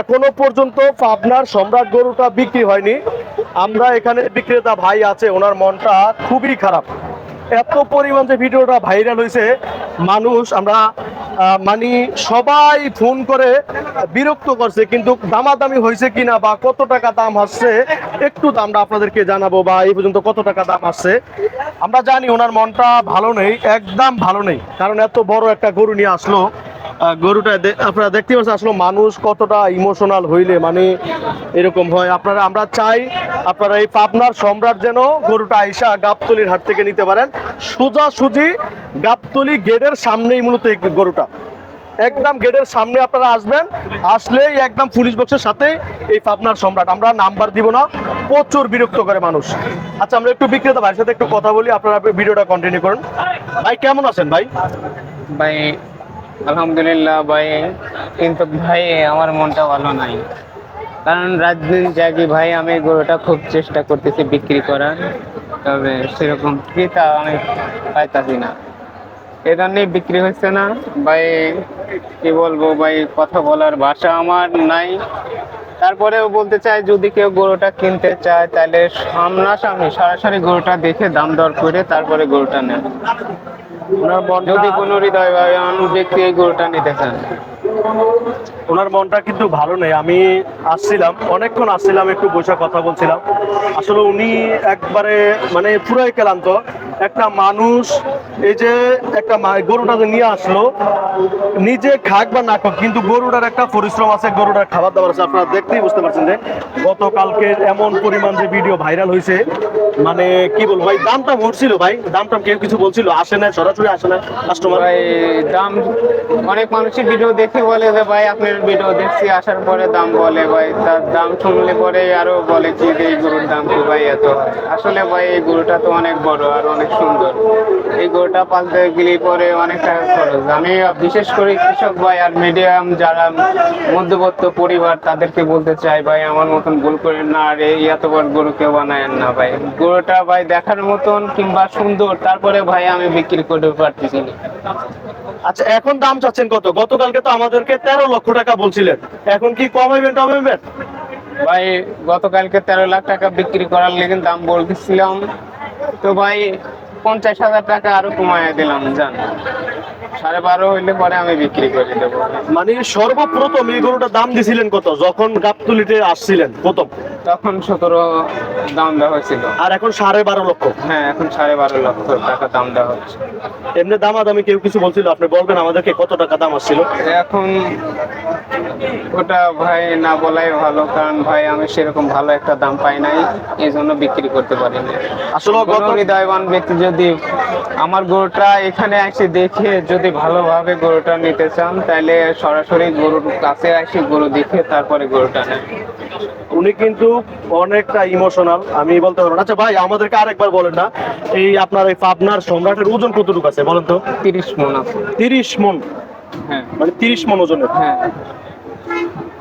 এখনও পর্যন্ত পাবনার সম্রাট গরুটা বিক্রি হয়নি। আমরা এখানে বিক্রেতা ভাই আছে, ওনার মনটা খুবই খারাপ। এত পরিমাণ যে ভিডিওটা ভাইরাল হয়েছে, মানুষ আমরা মানে সবাই ফোন করে বিরক্ত করছে, কিন্তু দামাদামি হয়েছে কিনা বা কত টাকা দাম আসছে, একটু দামটা আপনাদেরকে জানাব বা এই পর্যন্ত কত টাকা দাম আসছে। আমরা জানি ওনার মনটা ভালো নেই, একদম ভালো নেই, কারণ এত বড় একটা গরু নিয়ে আসলো। গরুটা আপনারা দেখতে পাচ্ছেন আসলে মানুষ কতটা ইমোশনাল হইলে মানে এরকম হয়। আপনারা আমরা চাই আপনারা এই পাবনার সম্রাট যেন গরুটা আইসা গাবতলির হাট থেকে নিতে পারেন। সোজা সুজি গাবতলি গেটের সামনেই মূলত এই গরুটা। একদম গেটের সামনে আপনারা আসবেন, আসলেই একদম পুলিশ বক্সের সাথে এই পাবনার সম্রাট। আমরা নাম্বার দিব না, প্রচুর বিরক্ত করে মানুষ। আচ্ছা আমরা একটু বিক্রেতা ভাইয়ের সাথে একটু কথা বলি, আপনারা ভিডিওটা কন্টিনিউ করুন। ভাই, কেমন আছেন ভাই? ভাই আলহামদুলিল্লাহ ভাই, কিন্তু ভাই, আমার মনটা ভালো নাই। কারণ রাত জাগি ভাই, আমি গরুটা খুব চেষ্টা করতেছি বিক্রি করার, তবে সেরকম ক্রেতা আমি পাইতাছি না। এ জন্যই বিক্রি হচ্ছে না। ভাই, কি বলব ভাই, কথা বলার ভাষা আমার নাই। তারপরেও বলতে চাই যদি কেউ গরুটা কিনতে চায় তাহলে সামনাসামনি সরাসরি গরুটা দেখে দাম দর করে তারপরে গরুটা নেন। যদি কোনো হৃদয় ব্যক্তি এই গরুটা নিতে চান। ওনার মনটা কিন্তু ভালো নেই। আমি আসছিলাম অনেকক্ষণ আসছিলাম একটু বসে কথা বলছিলাম। আসলে উনি একবারে মানে পুরাই ক্লান্ত। একটা মানুষ, এই যে একটা গরুটা যে নিয়ে আসলো, নিজে খাক বা না খাক, কিন্তু গরুটার একটা পরিশ্রম আছে, গরুটার খাবার দাবার আছে। আপনারা দেখতেই বুঝতে পারছেন যে গতকালকে এমন পরিমাণ যে ভিডিও ভাইরাল হয়েছে মানে কি বলব ভাই দামটা উঠছিল ভাই দামটা কেউ কিছু বলছিল, আসে না, সরাসরি আসে না কাস্টমার ভাই, দাম, অনেক মানুষই ভিডিও দেখে বলে যে ভাই, আপনার ভিডিও দেখছি, আসার পরে দাম বলে ভাই, তার দাম শুনলে পরে আরও বলে যে এই গরুর দাম কি ভাই এত। আসলে ভাই, এই গরুটা তো অনেক বড় আর অনেক সুন্দর। এই গরুটা পালতে গেলে পরে অনেক টাকা খরচ। আমি বিশেষ করে কৃষক ভাই আর মিডিয়াম যারা মধ্যবর্ত পরিবার, তাদেরকে বলতে চাই, ভাই, আমার মতন ভুল করেন না, আর এই এত বড় গরু কেউ বানায়েন না, ভাই। গরুটা ভাই দেখার মতন কিংবা সুন্দর তারপরে ভাই আমি বিক্রি করতে পারতেছি না। আচ্ছা এখন দাম চাচ্ছেন কত? গতকালকে তো আমাদেরকে তেরো লক্ষ টাকা বলছিলেন। এখন কি কমাইবেন টমাইবেন ভাই গতকালকে তেরো লাখ টাকা বিক্রি করার লেগে দাম বলতেছিলাম। তো ভাই পঞ্চাশ হাজার টাকা আরও কমায় দিলাম জান। সাড়ে বারো হইলে পরে আমি বিক্রি করে দেবো। মানে সর্বপ্রথম এই গরুটার দাম দিছিলেন কত? যখন গাবতুলিতে আসছিলেন প্রথম। তখন সতেরো দাম দেওয়া হয়েছিল। আর এখন সাড়ে বারো লক্ষ। হ্যাঁ এখন সাড়ে বারো লক্ষ টাকা দাম দেওয়া হচ্ছে। এমনি দাম দামাদামি কেউ কিছু বলছিল? আপনি বলবেন আমাদেরকে কত টাকা দাম আসছিল? এখন ওটা ভাই না বলাই ভালো কারণ ভাই আমি সেরকম ভালো একটা দাম পাই নাই এই জন্য বিক্রি করতে পারি না আসলে গত হৃদয়বান ব্যক্তি যদি আমার গরুটা এখানে এসে দেখে যদি ভালোভাবে গরুটা নিতে চান তাহলে সরাসরি গরুর কাছে এসে গরু দেখে তারপরে গরুটা নেন। উনি কিন্তু অনেকটা ইমোশনাল আমি বলতে পারব আচ্ছা ভাই আমাদেরকে আরেকবার বলেন না এই আপনার এই পাবনার সম্রাটের ওজন কতটুকু আছে বলেন তো? তিরিশ মন আছে। তিরিশ মন? হ্যাঁ। মানে তিরিশ মন ওজনের? হ্যাঁ।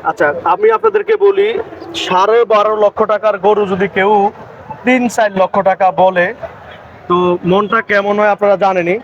আচ্ছা আমি আপনাদেরকে বলি সাড়ে বারো লক্ষ টাকার গরু যদি কেউ তিন চার লক্ষ টাকা বলে তো মনটা কেমন হয় আপনারা জানেনই।